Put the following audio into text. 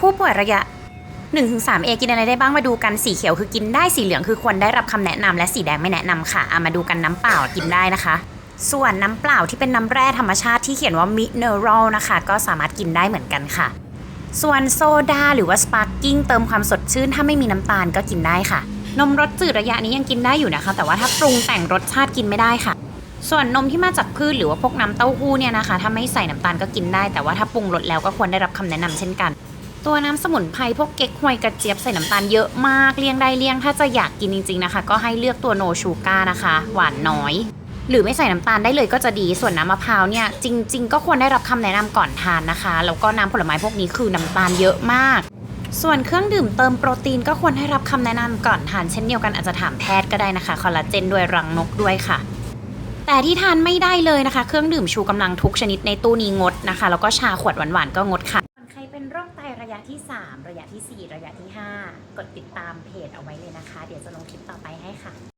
ผู้ป่วยระยะ 1-3A กินอะไรได้บ้างมาดูกันสีเขียวคือกินได้สีเหลืองคือควรได้รับคำแนะนำและสีแดงไม่แนะนำค่ะเอามาดูกันน้ำเปล่ากินได้นะคะ ส่วนน้ำเปล่าที่เป็นน้ำแร่ธรรมชาติที่เขียนว่า mineral นะคะ ก็สามารถกินได้เหมือนกันค่ะ ส่วนโซดาหรือว่าสปาร์กิ้งเติมความสดชื่นถ้าไม่มีน้ำตาลก็กินได้ค่ะ นมรสจืดระยะนี้ยังกินได้อยู่นะคะ แต่ว่าถ้าปรุงแต่งรสชาติกินไม่ได้ค่ะส่วนนมที่มาจากพืชหรือว่าพวกน้ำเต้าหู้เนี่ยนะคะ ถ้าไม่ใส่น้ำตาลก็กินได้ แต่ว่าถ้าปรุงรสแล้วก็ควรได้รับคำแนะนำเช่นกัน ตัวน้ำสมุนไพรพวกเก๊กฮวยกระเจี๊ยบใส่น้ำตาลเยอะมากเลี่ยงได้เลี่ยงถ้าจะอยากกินจริงๆนะคะ ก็ให้เลือกตัวโนชูกานะคะ หวานน้อย หรือไม่ใส่น้ำตาลได้เลยก็จะดีส่วนน้ำมะพร้าวเนี่ยจริง ๆ ก็ควรได้รับคำแนะนำก่อนทานนะคะแล้วก็น้ำผลไม้พวกนี้คือน้ำตาลเยอะมาก ส่วนเครื่องดื่มเติมโปรตีนก็ควรให้รับคำแนะนำก่อนทานเช่นเดียวกันอาจจะถามแพทย์ก็ได้นะคะคอลลาเจนด้วยรังนกด้วยค่ะแต่ที่ทานไม่ได้เลยนะคะ เครื่องดื่มชูกำลังทุกชนิดในตู้นี้งดนะคะ แล้วก็ชาขวดหวานๆก็งดค่ะคนใครเป็นโรค ระยะที่ 3 ระยะทีสี่ 4 ระยะที่ 5 กดติดตามเพจเอาไว้เลยนะคะ เดี๋ยวจะลงคลิปต่อไปให้ค่ะ